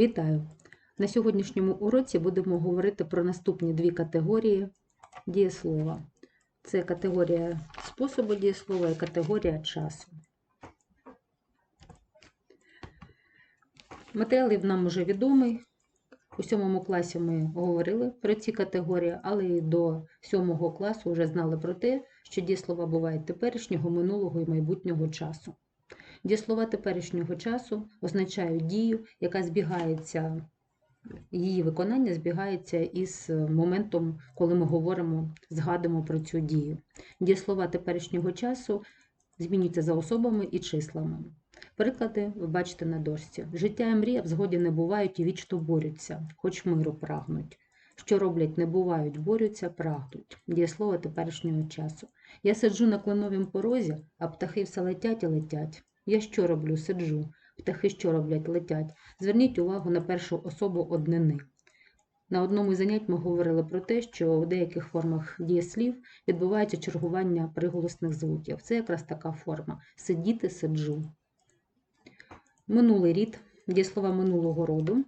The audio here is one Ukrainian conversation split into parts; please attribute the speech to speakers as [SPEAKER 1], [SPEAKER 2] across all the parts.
[SPEAKER 1] Вітаю! На сьогоднішньому уроці будемо говорити про наступні дві категорії дієслова. Це категорія способу дієслова і категорія часу. Матеріал нам вже відомий. У сьомому класі ми говорили про ці категорії, але і до сьомого класу вже знали про те, що дієслова бувають теперішнього, минулого і майбутнього часу. Дієслова теперішнього часу означають дію, яка збігається, її виконання збігається із моментом, коли ми говоримо, згадуємо про цю дію. Дієслова теперішнього часу змінюються за особами і числами. Приклади ви бачите на дошці. Життя і мрія в згоді не бувають і вічно борються, хоч миру прагнуть. Що роблять, не бувають, борються, прагнуть. Дієслово теперішнього часу. Я сиджу на кленовім порозі, а птахи все летять і летять. Я що роблю? Сиджу. Птахи що роблять? Летять. Зверніть увагу на першу особу однини. На одному із занять ми говорили про те, що у деяких формах дієслів відбувається чергування приголосних звуків. Це якраз така форма сидіти, сиджу. Минулий рід, дієслова минулого роду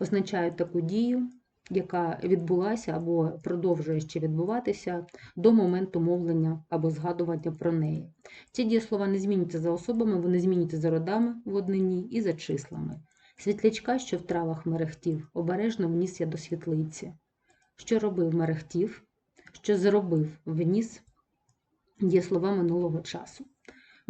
[SPEAKER 1] означають таку дію, яка відбулася або продовжує ще відбуватися до моменту мовлення або згадування про неї. Ці дієслова не змінюються за особами, вони змінюються за родами в однині і за числами. Світлячка, що в травах мерехтів, обережно вніс я до світлиці. Що робив мерехтів, що зробив вніс дієслова минулого часу.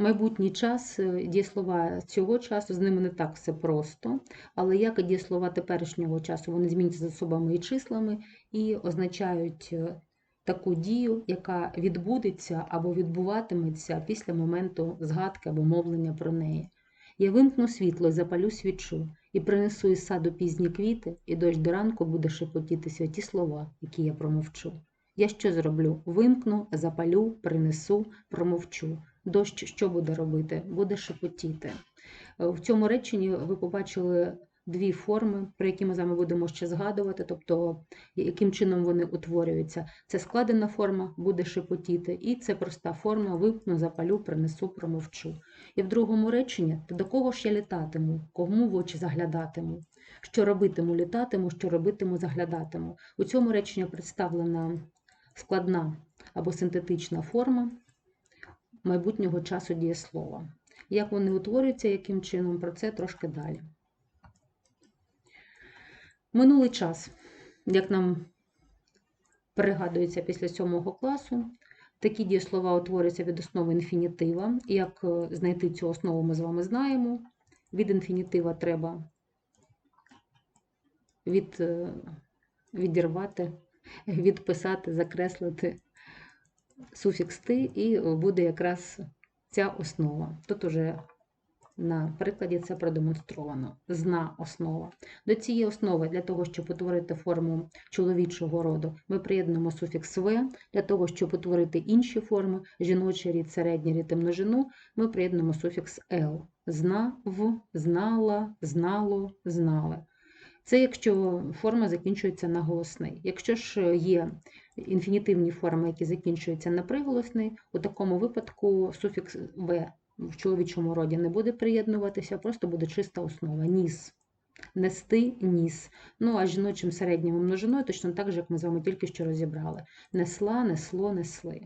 [SPEAKER 1] Майбутній час, е, дієслова цього часу, з ними не так все просто, але як і дієслова теперішнього часу, вони змінюються за особами і числами і означають е, таку дію, яка відбудеться або відбуватиметься після моменту згадки або мовлення про неї. Я вимкну світло і запалю свічу, і принесу із саду пізні квіти, і дощ до ранку буде шепотіти святі слова, які я промовчу. Я що зроблю? Вимкну, запалю, принесу, промовчу. Дощ що буде робити? Буде шепотіти. В цьому реченні ви побачили дві форми, про які ми з вами будемо ще згадувати, тобто яким чином вони утворюються. Це складена форма буде шепотіти, і це проста форма вимкну, запалю, принесу, промовчу. І в другому реченні то до кого ж я літатиму, кому в очі заглядатиму, що робитиму, літатиму, що робитиму, заглядатиму. У цьому реченні представлена складна або синтетична форма майбутнього часу дієслова. Як вони утворюються, яким чином, про це трошки далі. Минулий час, як нам пригадується після сьомого класу, такі дієслова утворюються від основи інфінітива. Як знайти цю основу, ми з вами знаємо. Від інфінітива треба від, відірвати, відписати, закреслити суфікс ти, і буде якраз ця основа. Тут уже на прикладі це продемонстровано. Зна основа. До цієї основи, для того, щоб утворити форму чоловічого роду, ми приєднуємо суфікс В. Для того, щоб утворити інші форми, жіночий рід, середній рід і ми приєднуємо суфікс Л. Зна, в, знала, знало, знали. Це якщо форма закінчується на голосний. Якщо ж є інфінітивні форми, які закінчуються на приголосний, у такому випадку суфікс В в чоловічому роді не буде приєднуватися, просто буде чиста основа. Ніс. Нести ніс. Ну, а жіночим середнім множиною, точно так же, як ми з вами тільки що розібрали. Несла, несло, несли.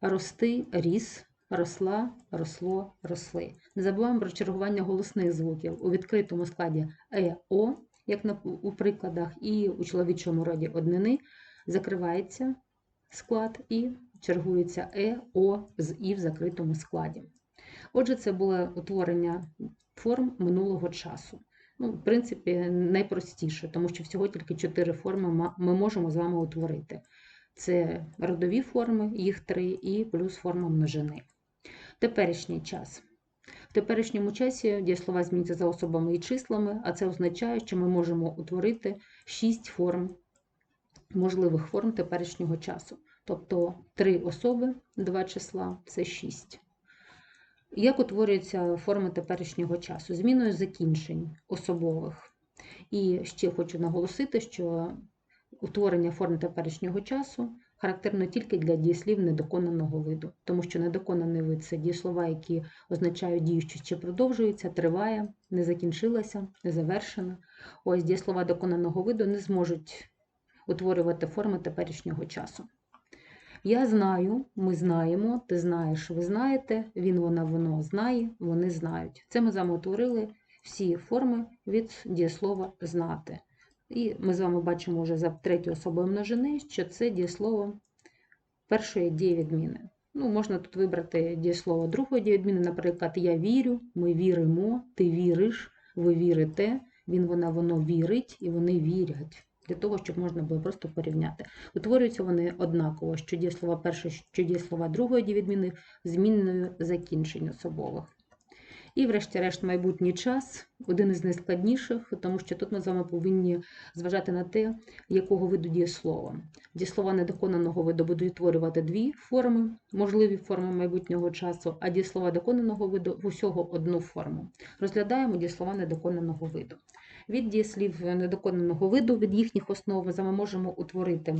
[SPEAKER 1] Рости, ріс, росла, росло, росли. Не забуваємо про чергування голосних звуків у відкритому складі е, о, як на, у прикладах, і у чоловічому роді однини закривається склад і чергується е, о з і в закритому складі. Отже, це було утворення форм минулого часу. Ну, В принципі, найпростіше, тому що всього тільки чотири форми ми можемо з вами утворити. Це родові форми, їх три, і плюс форма множини. Теперішній час. Теперішньому часі дієслова змінюються за особами і числами, а це означає, що ми можемо утворити шість форм, можливих форм теперішнього часу. Тобто три особи, два числа це шість. Як утворюються форми теперішнього часу? Зміною закінчень особових. І ще хочу наголосити, що утворення форм теперішнього часу характерно тільки для дієслів недоконаного виду, тому що недоконаний вид це дієслова, які означають дію, що ще продовжується, триває, не закінчилася, не завершена. Ось дієслова доконаного виду не зможуть утворювати форми теперішнього часу. Я знаю, ми знаємо, ти знаєш, ви знаєте, він, вона, воно знає, вони знають. Це ми з вами утворили всі форми від дієслова знати. І ми з вами бачимо вже за третьою особою множини, що це дієслово першої дієвідміни. Ну, можна тут вибрати дієслово другої дієвідміни, наприклад, я вірю, ми віримо, ти віриш, ви вірите, він, вона, воно вірить і вони вірять. Для того, щоб можна було просто порівняти. Утворюються вони однаково, що дієслова першої, що дієслова другої дієвідміни змінною закінчень особових. І, врешті-решт, майбутній час один із найскладніших, тому що тут ми з вами повинні зважати на те, якого виду дієслова. Дієслова недоконаного виду будуть утворювати дві форми, можливі форми майбутнього часу, а дієслова доконаного виду усього одну форму. Розглядаємо дієслова недоконаного виду. Від дієслів недоконаного виду, від їхніх основ ми можемо утворити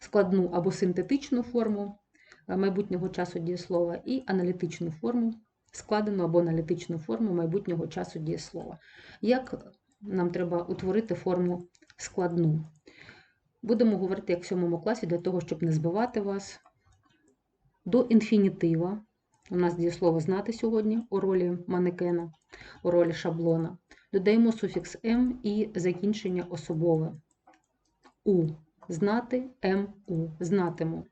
[SPEAKER 1] складну або синтетичну форму майбутнього часу дієслова і аналітичну форму складену або аналітичну форму майбутнього часу дієслова. Як нам треба утворити форму складну? Будемо говорити як в сьомому класі, для того, щоб не збивати вас. До інфінітива. У нас дієслово знати сьогодні у ролі манекена, у ролі шаблона. Додаємо суфікс М і закінчення особове. У. Знати МУ. Знатиму.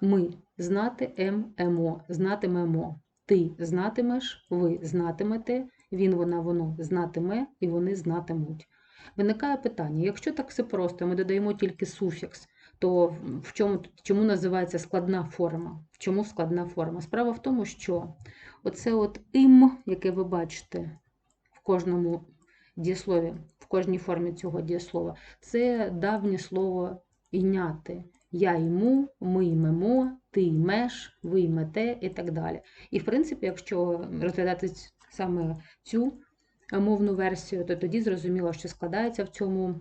[SPEAKER 1] Ми знати ММО. Знатимемо. Ти знатимеш, ви знатимете, він, вона, воно знатиме і вони знатимуть. Виникає питання: якщо так все просто, ми додаємо тільки суфікс, то в чому, чому називається складна форма? Чому складна форма? Справа в тому, що оце от ім, яке ви бачите в кожному дієслові, в кожній формі цього дієслова, це давнє слово іняти. Я йму, ми ймемо, ти ймеш, ви ймете і так далі. І, в принципі, якщо розглядати саме цю мовну версію, то тоді зрозуміло, що складається в цьому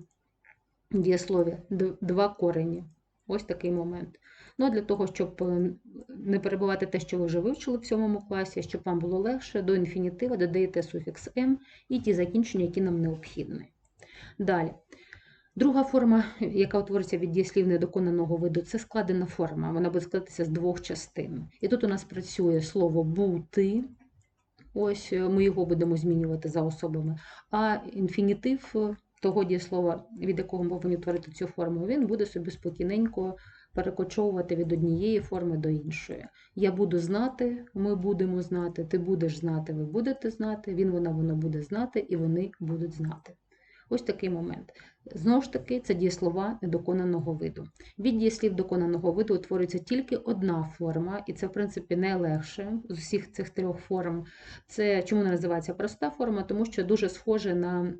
[SPEAKER 1] дієслові два корені. Ось такий момент. Ну, для того, щоб не перебувати те, що ви вже вивчили в сьомому класі, щоб вам було легше, до інфінітива додаєте суфікс М і ті закінчення, які нам необхідні. Далі. Друга форма, яка утвориться від дієслів недоконаного виду, це складена форма. Вона буде складатися з двох частин. І тут у нас працює слово бути. Ось е, ми його будемо змінювати за особами. А інфінітив того дієслова, від якого ми повинні утворити цю форму, він буде собі спокійненько перекочовувати від однієї форми до іншої. Я буду знати, ми будемо знати, ти будеш знати, ви будете знати, він, вона, воно буде знати, і вони будуть знати. Ось такий момент. Знову ж таки, це дієслова недоконаного виду. Від дієслів доконаного виду утворюється тільки одна форма, і це, в принципі, найлегше з усіх цих трьох форм. Це чому не називається проста форма? Тому що дуже схоже на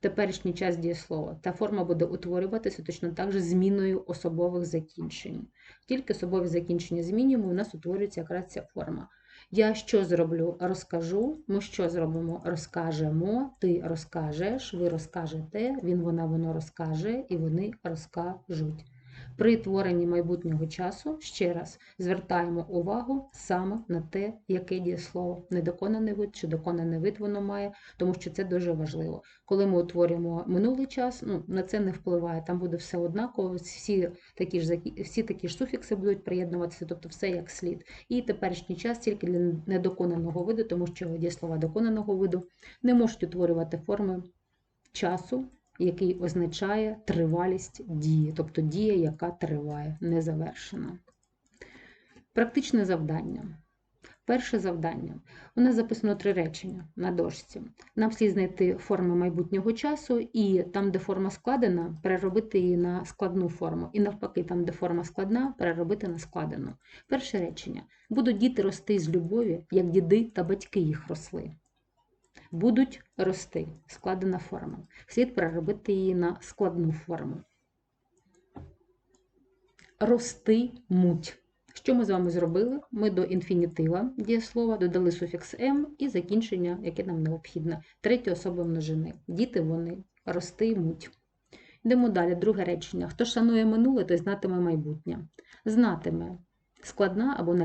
[SPEAKER 1] теперішній час дієслова. Та форма буде утворюватися точно так же зміною особових закінчень. Тільки особові закінчення змінюємо, у нас утворюється якраз ця форма. Я що зроблю? Розкажу. Ми що зробимо? Розкажемо, ти розкажеш, ви розкажете, він, вона, воно розкаже, і вони розкажуть. При творенні майбутнього часу ще раз звертаємо увагу саме на те, яке дієслово, недоконаний вид чи доконаний вид воно має, тому що це дуже важливо. Коли ми утворюємо минулий час, ну, на це не впливає, там буде все однаково, всі такі ж всі такі ж суфікси будуть приєднуватися, тобто все як слід. І теперішній час тільки для недоконаного виду, тому що дієслова доконаного виду не можуть утворювати форми часу який означає тривалість дії, тобто дія, яка триває, не завершена. Практичне завдання. Перше завдання. У нас записано три речення на дошці. Нам слід знайти форми майбутнього часу, і там, де форма складена, переробити її на складну форму. І навпаки, там, де форма складна, переробити на складену. Перше речення. Будуть діти рости з любові, як діди та батьки їх росли будуть рости. Складена форма. Слід переробити її на складну форму. Ростимуть. Що ми з вами зробили? Ми до інфінітива дієслова додали суфікс М і закінчення, яке нам необхідне. Третя особа множини. Діти вони ростимуть. Йдемо далі, друге речення. Хто шанує минуле, той знатиме майбутнє. Знатиме складна або,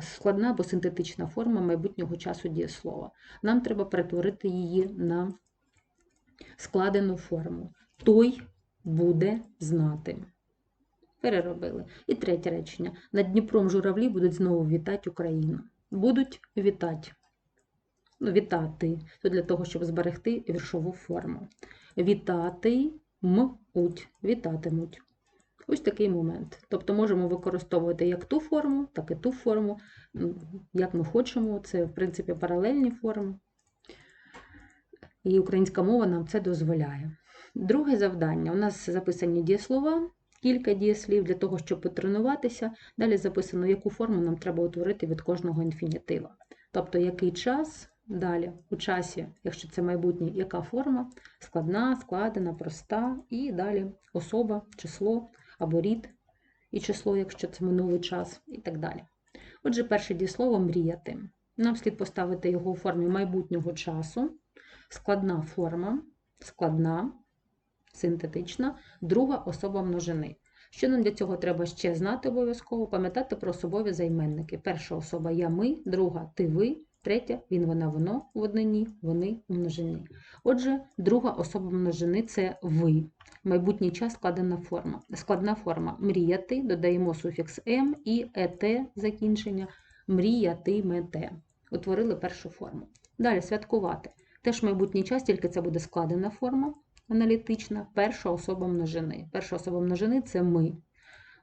[SPEAKER 1] складна або синтетична форма майбутнього часу дієслова. Нам треба перетворити її на складену форму. Той буде знати. Переробили. І третє речення. Над Дніпром журавлі будуть знову вітати Україну. Будуть вітати. Ну, вітати. То для того, щоб зберегти віршову форму. Вітати муть. Вітатимуть. Ось такий момент. Тобто можемо використовувати як ту форму, так і ту форму, як ми хочемо. Це, в принципі, паралельні форми. І українська мова нам це дозволяє. Друге завдання. У нас записані дієслова, кілька дієслів для того, щоб потренуватися. Далі записано, яку форму нам треба утворити від кожного інфінітива. Тобто, який час, далі у часі, якщо це майбутнє, яка форма, складна, складена, проста, і далі особа, число або рід і число, якщо це минулий час, і так далі. Отже, перше дієслово мріяти. Нам слід поставити його у формі майбутнього часу. Складна форма, складна, синтетична, друга особа множини. Що нам для цього треба ще знати обов'язково? Пам'ятати про особові займенники. Перша особа я ми, друга ти ви, третя він, вона, воно в однині, вони у множині. Отже, друга особа множини це ви. Майбутній час складена форма. Складна форма мріяти, додаємо суфікс м і ет закінчення. Мріятимете. Утворили першу форму. Далі святкувати. Теж майбутній час, тільки це буде складена форма аналітична, перша особа множини. Перша особа множини це ми.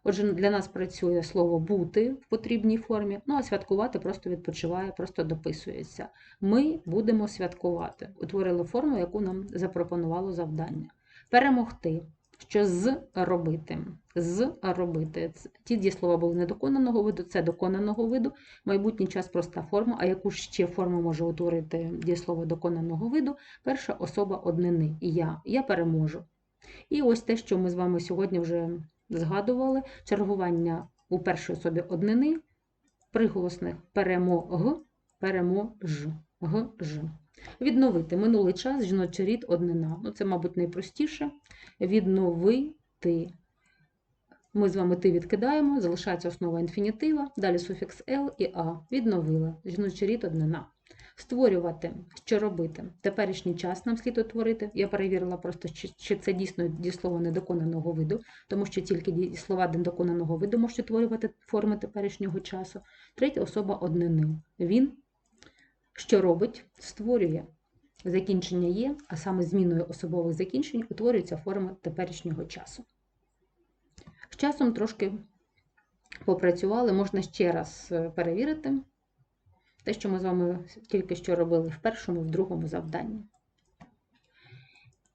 [SPEAKER 1] Отже, для нас працює слово бути в потрібній формі, ну а святкувати просто відпочиває, просто дописується. Ми будемо святкувати. Утворили форму, яку нам запропонувало завдання. Перемогти. Що з робити? З робити. Ті дієслова були недоконаного виду, це доконаного виду. Майбутній час проста форма. А яку ще форму може утворити дієслово доконаного виду? Перша особа однини. Я. Я переможу. І ось те, що ми з вами сьогодні вже згадували: чергування у першій особі однини, приголосних перемог, перемож, г, ж. Відновити минулий час, жіночий рід, однина. Ну, це, мабуть, найпростіше. Відновити. Ми з вами ти відкидаємо, залишається основа інфінітива, далі суфікс «л» і «а». Відновила. Жіночий рід однина. Створювати, що робити. Теперішній час нам слід утворити. Я перевірила просто, чи, це дійсно дієслово недоконаного виду, тому що тільки дієслова недоконаного виду можуть утворювати форми теперішнього часу. Третя особа однини. Він що робить, створює. Закінчення є, а саме зміною особових закінчень утворюється форма теперішнього часу. З часом трошки попрацювали, можна ще раз е, перевірити те, що ми з вами тільки що робили в першому, в другому завданні.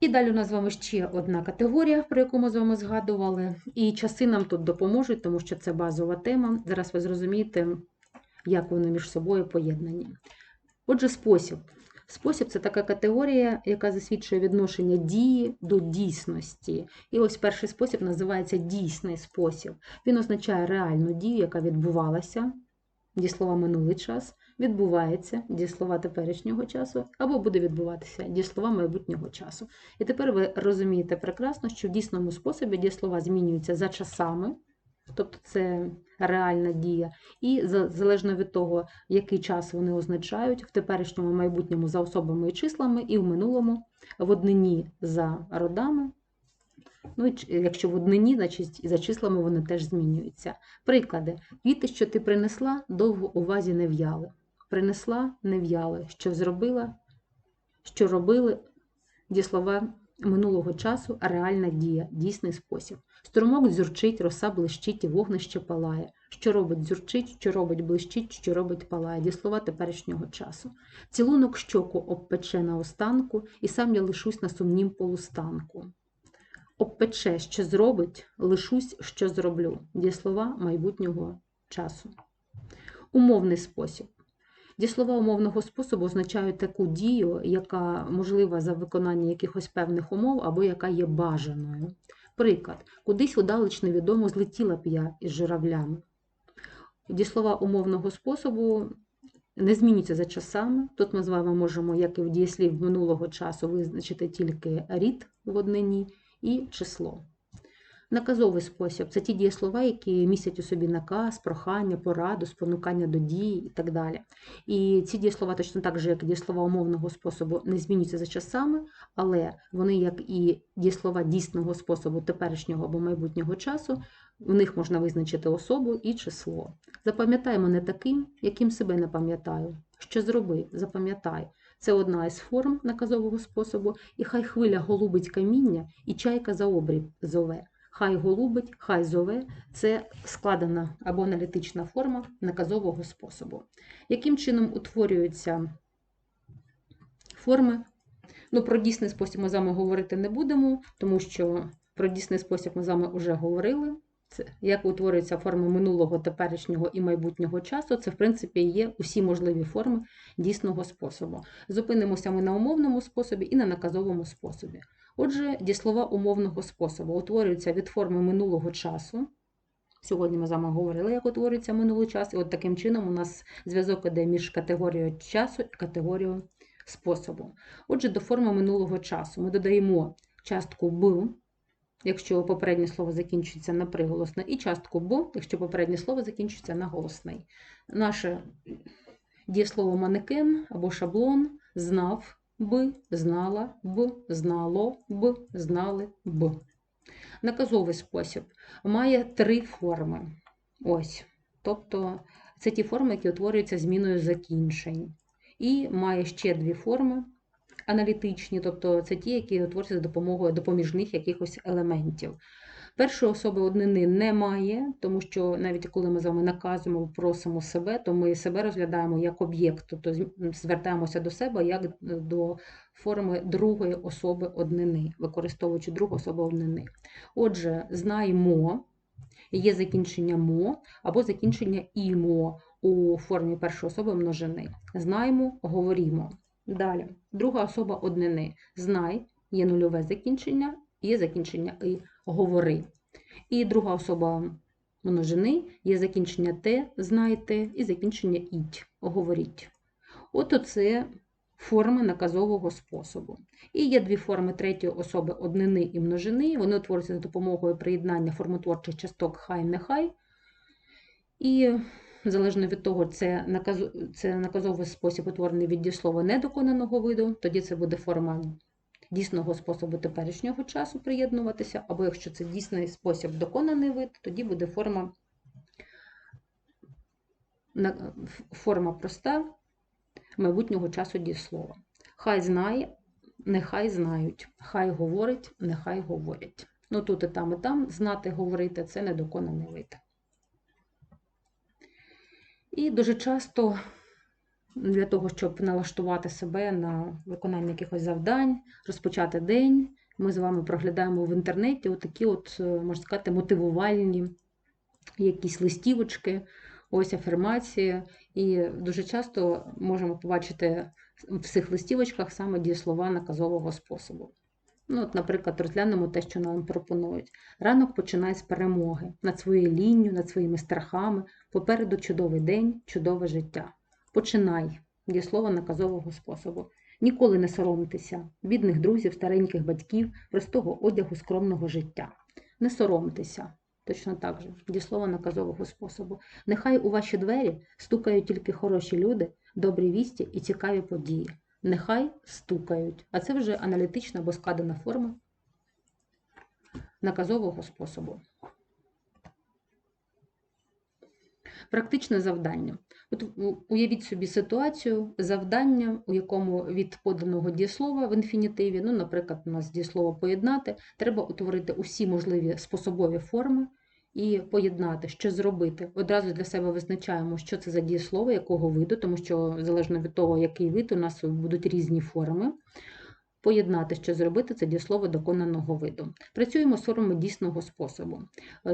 [SPEAKER 1] І далі у нас з вами ще одна категорія, про яку ми з вами згадували. І часи нам тут допоможуть, тому що це базова тема. Зараз ви зрозумієте, як вони між собою поєднані. Отже, спосіб. Спосіб це така категорія, яка засвідчує відношення дії до дійсності. І ось перший спосіб називається дійсний спосіб. Він означає реальну дію, яка відбувалася, дієслова минулий час, відбувається дієслова теперішнього часу, або буде відбуватися дієслова майбутнього часу. І тепер ви розумієте прекрасно, що в дійсному способі дієслова змінюються за часами, тобто це реальна дія, і залежно від того, який час вони означають, в теперішньому майбутньому за особами і числами, і в минулому в однині за родами. Ну, і якщо в однині, значить за числами вони теж змінюються. Приклади. Квіти, що ти принесла, довго у вазі не в'яли. Принесла, не в'яли. Що зробила, що робили, дієслова минулого часу, реальна дія, дійсний спосіб. Струмок дзюрчить, роса блищить і вогнище палає. Що робить дзюрчить, що робить блищить, що робить палає. Дієслова теперішнього часу. Цілунок щоку обпече на останку, і сам я лишусь на сумнім полустанку. Обпече, що зробить, лишусь, що зроблю. Дієслова майбутнього часу. Умовний спосіб. Дієслова умовного способу означають таку дію, яка можлива за виконання якихось певних умов або яка є бажаною. Приклад, кудись удалеч невідомо злетіла б я із журавлями. Дієслова умовного способу не змінюються за часами. Тут ми з вами можемо, як і в дієслів минулого часу, визначити тільки рід в однині і число. Наказовий спосіб це ті дієслова, які містять у собі наказ, прохання, пораду, спонукання до дії і так далі. І ці дієслова, точно так же, як і дієслова умовного способу, не змінюються за часами, але вони, як і дієслова дійсного способу теперішнього або майбутнього часу, в них можна визначити особу і число. Запам'ятай мене таким, яким себе не пам'ятаю. Що зроби, запам'ятай. Це одна із форм наказового способу, і хай хвиля голубить каміння, і чайка за обрій зове. Хай голубить, хай зове це складена або аналітична форма наказового способу. Яким чином утворюються форми? Ну, Про дійсний спосіб ми з вами говорити не будемо, тому що про дійсний спосіб ми з вами вже говорили. Це як утворюються форми минулого, теперішнього і майбутнього часу, це, в принципі, є усі можливі форми дійсного способу. Зупинимося ми на умовному способі і на наказовому способі. Отже, дієслова умовного способу утворюються від форми минулого часу. Сьогодні ми з вами говорили, як утворюється минулий час, і от таким чином у нас зв'язок іде між категорією часу і категорією способу. Отже, до форми минулого часу ми додаємо частку «б», якщо попереднє слово закінчується на приголосне, і частку «б», якщо попереднє слово закінчується на голосний. Наше дієслово манекен або шаблон знав б, знала б, знало б, знали б. Наказовий спосіб має три форми. Ось. Тобто це ті форми, які утворюються зміною закінчень. І має ще дві форми аналітичні, тобто це ті, які утворюються за допомогою допоміжних якихось елементів. Першої особи однини немає, тому що навіть коли ми з вами наказуємо, просимо себе, то ми себе розглядаємо як об'єкт, тобто звертаємося до себе як до форми другої особи однини, використовуючи другу особу однини. Отже, знаємо, є закінчення мо або закінчення імо у формі першої особи множини. Знаємо, говоримо. Далі, друга особа однини. Знай, є нульове закінчення, є закінчення і говори. І друга особа множини є закінчення те, знайте, і закінчення іть, говоріть. От оце форми наказового способу. І є дві форми третьої особи однини і множини. Вони утворюються за допомогою приєднання формотворчих часток хай нехай. І залежно від того, це наказ... це наказовий спосіб утворений від дієслова недоконаного виду, тоді це буде форма дійсного способу теперішнього часу приєднуватися, або якщо це дійсний спосіб доконаний вид, тоді буде форма форма проста майбутнього часу дієслова. Хай знає, нехай знають, хай говорить, нехай говорять. Ну тут і там, і там знати, говорити це недоконаний вид. І дуже часто для того, щоб налаштувати себе на виконання якихось завдань, розпочати день. Ми з вами проглядаємо в інтернеті отакі, от, е, можна сказати, мотивувальні якісь листівочки, ось афірмації. І дуже часто можемо побачити в цих листівочках саме дієслова наказового способу. Ну, от, Наприклад, розглянемо те, що нам пропонують. Ранок починай з перемоги над своєю лінню, над своїми страхами. Попереду чудовий день, чудове життя. Починай дієслово наказового способу. Ніколи не соромтеся, бідних друзів, стареньких батьків, простого одягу, скромного життя. Не соромтеся, точно так же, дієслово наказового способу. Нехай у ваші двері стукають тільки хороші люди, добрі вісті і цікаві події. Нехай стукають. А це вже аналітична або складена форма наказового способу. Практичне завдання. От Уявіть собі ситуацію, завдання, у якому від поданого дієслова в інфінітиві, ну, наприклад, у нас дієслово поєднати, треба утворити усі можливі способові форми і поєднати, що зробити. Одразу для себе визначаємо, що це за дієслово, якого виду, тому що залежно від того, який вид, у нас будуть різні форми. Поєднати, що зробити, це дієслово доконаного виду. Працюємо з формами дійсного способу.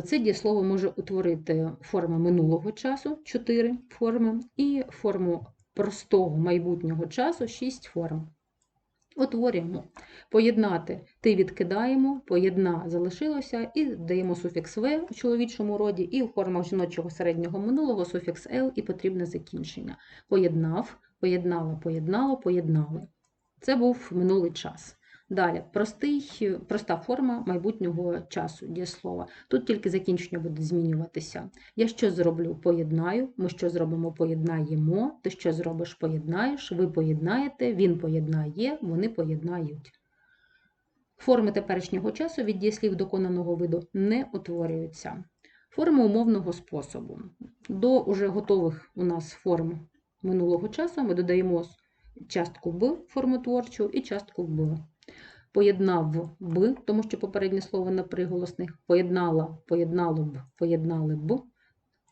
[SPEAKER 1] Це дієслово може утворити форми минулого часу 4 форми, і форму простого майбутнього часу 6 форм. Утворюємо. Поєднати ти відкидаємо, поєдна залишилося, і даємо суфікс В у чоловічому роді, і у формах жіночого середнього минулого суфікс Л і потрібне закінчення. Поєднав, поєднала, поєднало, поєднали. Це був минулий час. Далі, простий, проста форма майбутнього часу дієслова. Тут тільки закінчення буде змінюватися. Я що зроблю? Поєднаю. Ми що зробимо? Поєднаємо. Ти що зробиш? Поєднаєш. Ви поєднаєте, він поєднає, вони поєднають. Форми теперішнього часу від дієслів доконаного виду не утворюються. Форми умовного способу. До уже готових у нас форм минулого часу ми додаємо частку Б формотворчу і частку Б. Поєднав б, тому що попереднє слово на приголосних. Поєднала, поєднало б, поєднали б,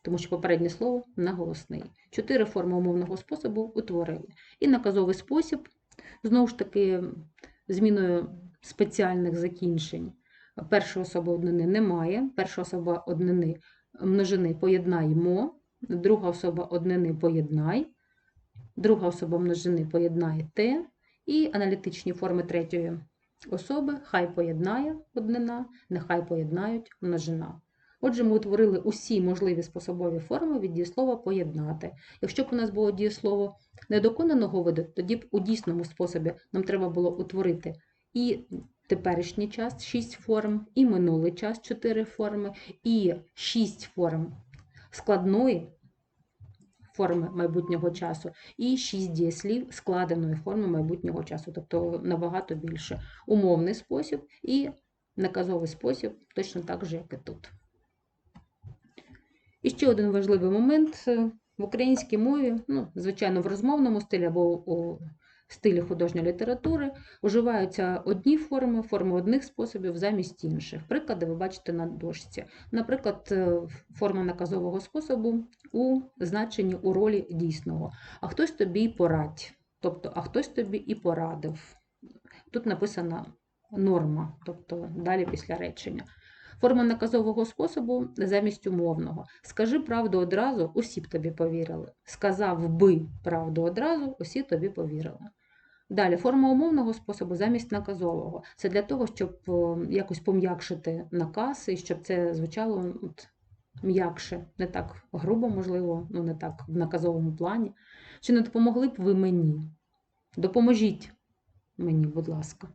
[SPEAKER 1] тому що попереднє слово на голосний. Чотири форми умовного способу утворили. І наказовий спосіб, знову ж таки, зміною спеціальних закінчень. Першої особи однини немає, перша особа однини множини поєднаємо, друга особа однини поєднай, друга особа множини поєднаєте, і аналітичні форми третьої особи хай поєднає однина, нехай поєднають множина. Отже, ми утворили усі можливі способові форми від дієслова поєднати. Якщо б у нас було дієслово недоконаного виду, тоді б у дійсному способі нам треба було утворити і теперішній час 6 форм, і минулий час 4 форми, і 6 форм складної форми майбутнього часу, і 6 дієслів складеної форми майбутнього часу, тобто набагато більше. Умовний спосіб і наказовий спосіб, точно так же, як і тут. І ще один важливий момент в українській мові, ну, звичайно, в розмовному стилі або у стилі художньої літератури уживаються одні форми, форми одних способів замість інших. Приклади ви бачите на дошці. Наприклад, е, форма наказового способу у значенні у ролі дійсного. А хтось тобі й порадь, тобто, а хтось тобі і порадив. Тут написана норма, тобто далі після речення. Форма наказового способу замість умовного. Скажи правду одразу, усі б тобі повірили. Сказав би правду одразу, усі тобі повірили. Далі, форма умовного способу замість наказового. Це для того, щоб якось пом'якшити наказ і щоб це звучало от, м'якше, не так грубо, можливо, ну не так в наказовому плані. Чи не допомогли б ви мені? Допоможіть мені, будь ласка.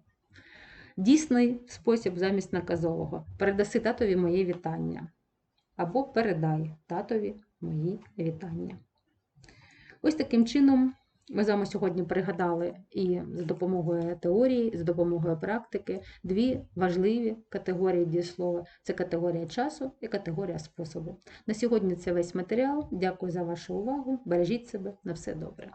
[SPEAKER 1] Дійсний спосіб замість наказового. Передаси татові мої вітання. Або передай татові мої вітання. Ось таким чином ми з вами сьогодні пригадали і за допомогою теорії, і за допомогою практики дві важливі категорії дієслова це категорія часу і категорія способу. На сьогодні це весь матеріал. Дякую за вашу увагу. Бережіть себе на все добре.